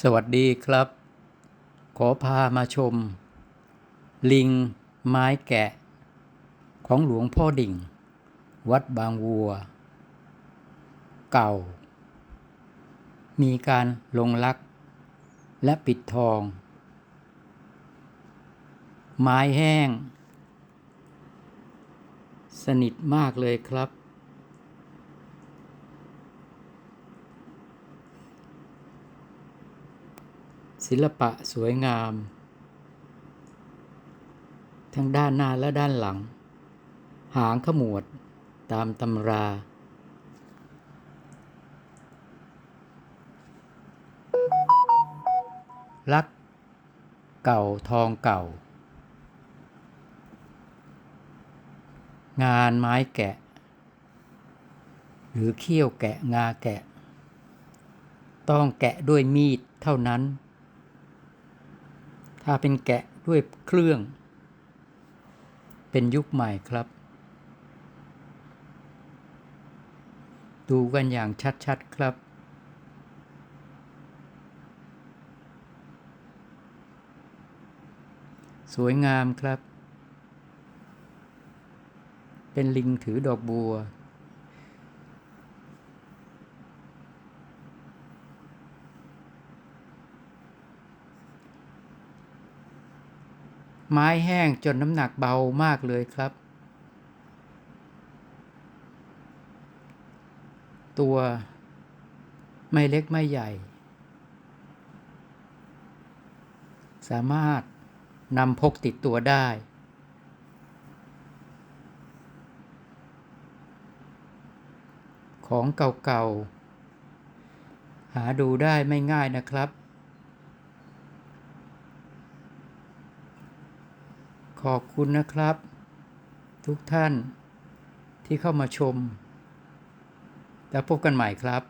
สวัสดีครับ ขอพามาชม ลิงไม้แกะ ของหลวงพ่อดิ่ง วัดบางวัว เก่า มีการลงลัก และปิดทอง ไม้แห้ง สนิทมากเลยครับ ศิลปะสวยงาม ทั้งด้านหน้าและด้านหลัง หางขมวดตามตำรา ลัก เก่าทองเก่า งานไม้แกะ หรือเขี้ยวแกะงาแกะ ต้องแกะด้วยมีดเท่านั้น ถ้าเป็นแกะด้วยเครื่อง เป็นยุคใหม่ครับ ดูกันอย่างชัดๆครับ สวยงามครับ เป็นลิงถือดอกบัว ไม้แห้งจนน้ำหนักเบามากเลยครับ ตัวไม่เล็กไม่ใหญ่ สามารถนำพกติดตัวได้ ของเก่าๆ หาดูได้ไม่ง่ายนะครับ ขอบคุณนะครับ ทุกท่านที่เข้ามาชม แล้วพบกันใหม่ครับ